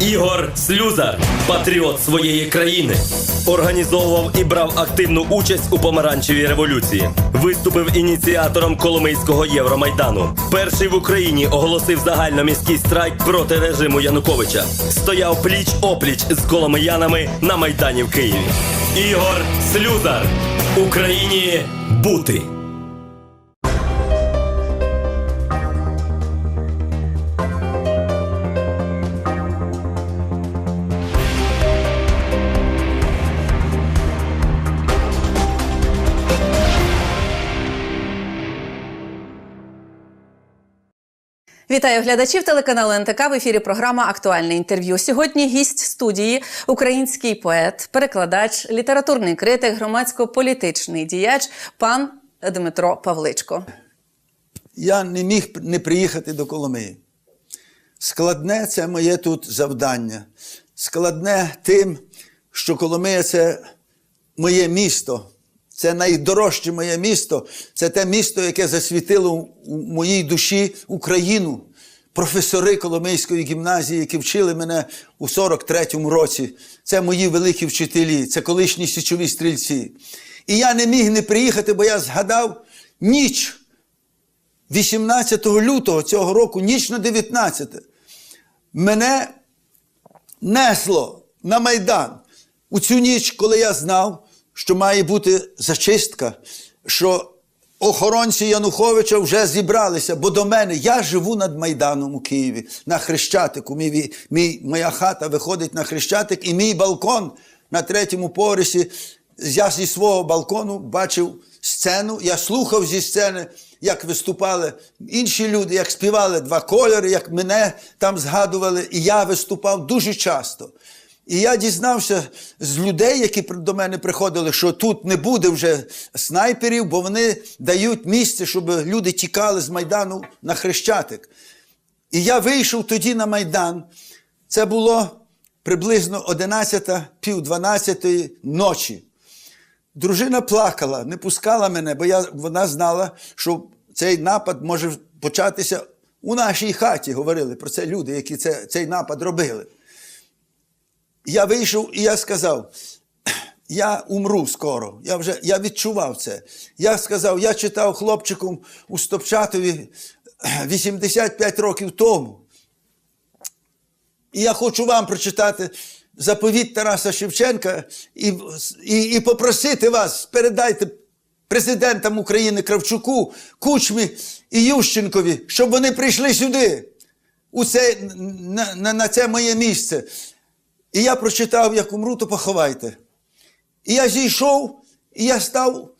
Ігор Слюзар, патріот своєї країни. Організовував і брав активну участь у помаранчевій революції. Виступив ініціатором Коломийського Євромайдану. Перший в Україні оголосив загальноміський страйк проти режиму Януковича. Стояв пліч опліч з коломиянами на майдані в Києві. Ігор Слюзар. Україні бути. Вітаю глядачів телеканалу НТК в ефірі. Програма Актуальне інтерв'ю. Сьогодні гість студії, український поет, перекладач, літературний критик, громадсько-політичний діяч, пан Дмитро Павличко. Я не міг не приїхати до Коломиї. Складне це моє тут завдання. Складне тим, що Коломия це моє місто. Це найдорожче моє місто. Це те місто, яке засвітило у моїй душі Україну. Професори Коломийської гімназії, які вчили мене у 43-му році. Це мої великі вчителі, це колишні січові стрільці. І я не міг не приїхати, бо я згадав ніч 18 лютого цього року, ніч на 19. Мене несло на Майдан у цю ніч, коли я знав, що має бути зачистка, що охоронці Януховича вже зібралися, бо до мене я живу над Майданом у Києві на Хрещатику. Мій, мій, моя хата виходить на Хрещатик, і мій балкон на третьому поверсі. Я зі свого балкону бачив сцену, я слухав зі сцени, як виступали інші люди, як співали два кольори, як мене там згадували, і я виступав дуже часто. І я дізнався з людей, які до мене приходили, що тут не буде вже снайперів, бо вони дають місце, щоб люди тікали з Майдану на Хрещатик. І я вийшов тоді на Майдан. Це було приблизно 11, пів 12 ночі. Дружина плакала, не пускала мене, бо я, вона знала, що цей напад може початися у нашій хаті. Говорили про це люди, які це, цей напад робили. Я вийшов і я сказав: я умру скоро. Я вже я відчував це. Я сказав, я читав хлопчиком у Стопчатові 85 років тому. І я хочу вам прочитати заповіт Тараса Шевченка і, і, і попросити вас, передайте президентам України Кравчуку, Кучмі і Ющенкові, щоб вони прийшли сюди, у це, на, на, на це моє місце. І я прочитав, як умру, то поховайте. І я зійшов, і я став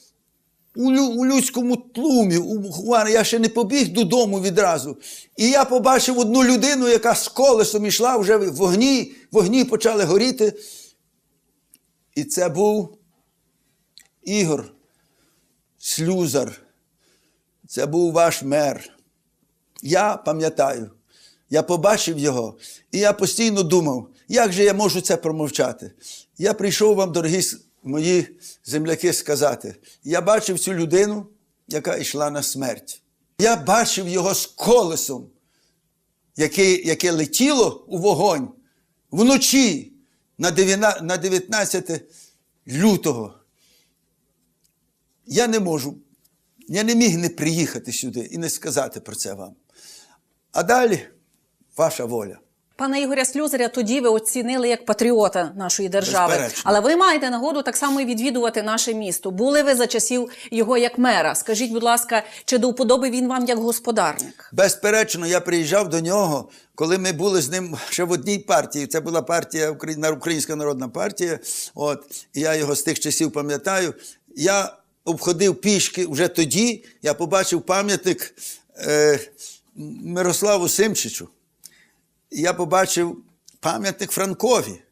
у, у людському тлумі. У, я ще не побіг додому відразу. І я побачив одну людину, яка з колесом йшла вже в вогні, вогні почали горіти. І це був Ігор Слюзар. Це був ваш мер. Я пам'ятаю, я побачив його, і я постійно думав, як же я можу це промовчати. Я прийшов вам, дорогі мої земляки, сказати: я бачив цю людину, яка йшла на смерть. Я бачив його з колесом, яке, яке летіло у вогонь вночі на 19 лютого. Я не можу, я не міг не приїхати сюди і не сказати про це вам. А далі ваша воля. Пана Ігоря Слюзаря тоді ви оцінили як патріота нашої держави. Безперечно. Але ви маєте нагоду так само і відвідувати наше місто. Були ви за часів його як мера. Скажіть, будь ласка, чи до вподоби він вам як господарник? Безперечно, я приїжджав до нього, коли ми були з ним ще в одній партії. Це була партія Украї- Українська Народна партія. От, і я його з тих часів пам'ятаю. Я обходив пішки вже тоді, я побачив пам'ятник е, Мирославу Симчичу. Я побачив пам'ятник Франкові.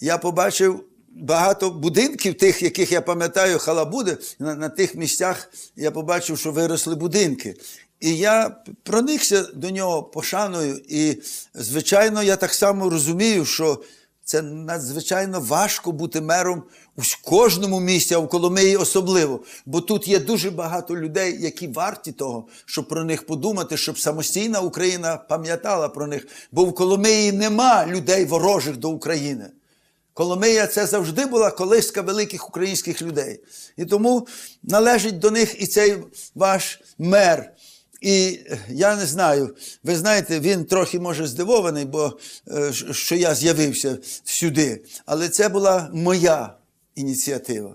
Я побачив багато будинків, тих, яких я пам'ятаю, халабуди, на, на тих місцях я побачив, що виросли будинки. І я проникся до нього пошаною. І, звичайно, я так само розумію, що Це надзвичайно важко бути мером у кожному місті, а в Коломиї особливо. Бо тут є дуже багато людей, які варті того, щоб про них подумати, щоб самостійна Україна пам'ятала про них. Бо в Коломиї нема людей ворожих до України. Коломия це завжди була колиска великих українських людей. І тому належить до них і цей ваш мер. І е, я не знаю, ви знаєте, він трохи може здивований, бо е, що я з'явився сюди. Але це була моя ініціатива.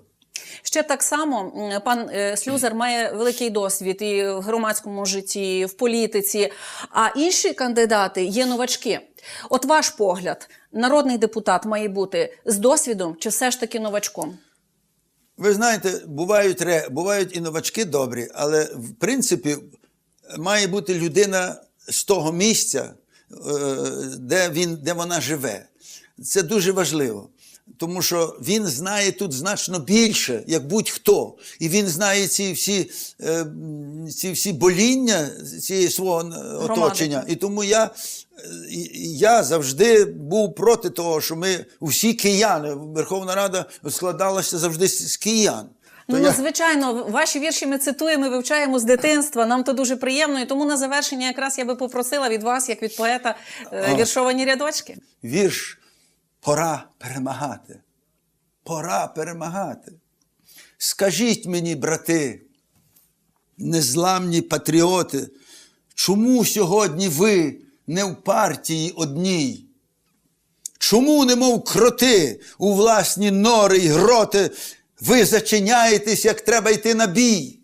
Ще так само пан е, Слюзер має великий досвід і в громадському житті, і в політиці. А інші кандидати є новачки. От ваш погляд, народний депутат має бути з досвідом чи все ж таки новачком? Ви знаєте, бувають, бувають і новачки добрі, але в принципі має бути людина з того місця, е, де, він, де вона живе. Це дуже важливо. Тому що він знає тут значно більше, як будь-хто. І він знає ці всі, е, ці всі боління цієї свого е, оточення. І тому я, я завжди був проти того, що ми усі кияни, Верховна Рада складалася завжди з киян. Ну, я- звичайно, ваші вірші ми цитуємо, вивчаємо з дитинства. Нам то дуже приємно. І тому на завершення якраз я би попросила від вас, як від поета, е, віршовані рядочки. вірш Пора перемагати. Пора перемагати. Скажіть мені, брати, незламні патріоти, чому сьогодні ви не в партії одній? Чому, немов кроти, у власні нори й гроти, ви зачиняєтесь, як треба йти на бій?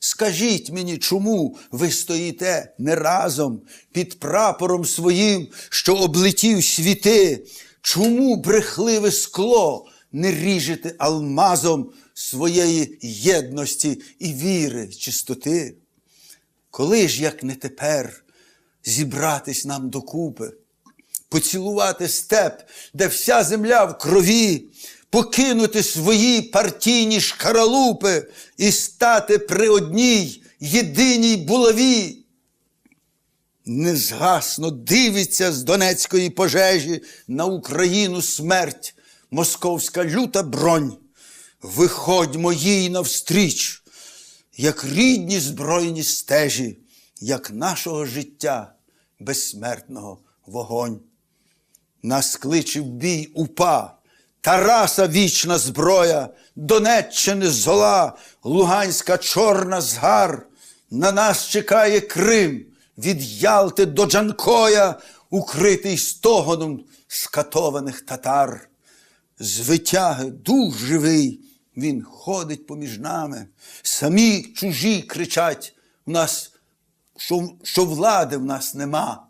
Скажіть мені, чому ви стоїте не разом під прапором своїм, що облетів світи? Чому брехливе скло не ріжете алмазом своєї єдності і віри, чистоти? Коли ж, як не тепер, зібратись нам докупи, поцілувати степ, де вся земля в крові, покинути свої партійні шкаралупи і стати при одній єдиній булаві. Незгасно дивиться з Донецької пожежі на Україну смерть, московська люта бронь. Виходьмо їй навстріч, як рідні збройні стежі, як нашого життя безсмертного вогонь. Нас кличе в бій упа, Тараса вічна зброя, Донеччини зола, Луганська чорна згар. На нас чекає Крим від Ялти до Джанкоя, укритий стогоном скатованих татар. З витяги дух живий, він ходить поміж нами. Самі чужі кричать у нас, що, що влади в нас нема.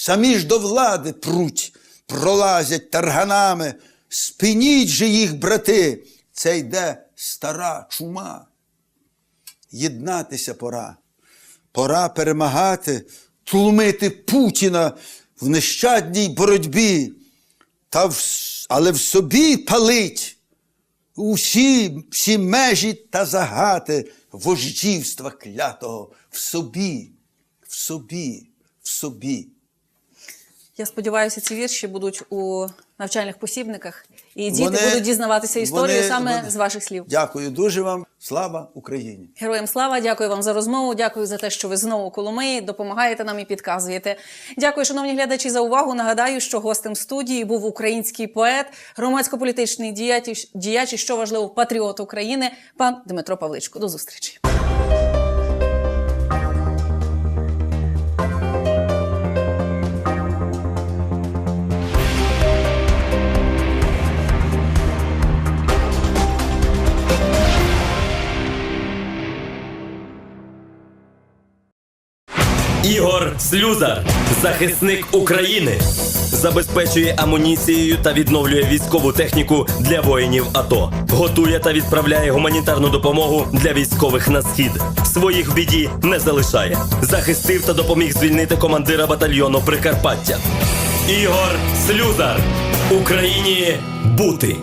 Самі ж до влади пруть, пролазять тарганами. Спиніть же їх, брати, це йде стара чума. Єднатися пора. Пора перемагати, тлумити Путіна в нещадній боротьбі, та в, але в собі палить усі всі межі та загати вождівства клятого в собі, в собі, в собі. Я сподіваюся, ці вірші будуть у навчальних посібниках, і діти Вони- будуть дізнаватися історію вони- саме вони- з ваших слів. Дякую дуже вам. Слава Україні! Героям слава, дякую вам за розмову. Дякую за те, що ви знову Коломиї допомагаєте нам і підказуєте. Дякую, шановні глядачі, за увагу. Нагадаю, що гостем студії був український поет, громадсько-політичний діяч, діяч і що важливо, патріот України, пан Дмитро Павличко. До зустрічі. Слюзар, захисник України, забезпечує амуніцією та відновлює військову техніку для воїнів АТО. Готує та відправляє гуманітарну допомогу для військових на схід. Своїх в біді не залишає. Захистив та допоміг звільнити командира батальйону Прикарпаття. Ігор Слюзар. Україні бути.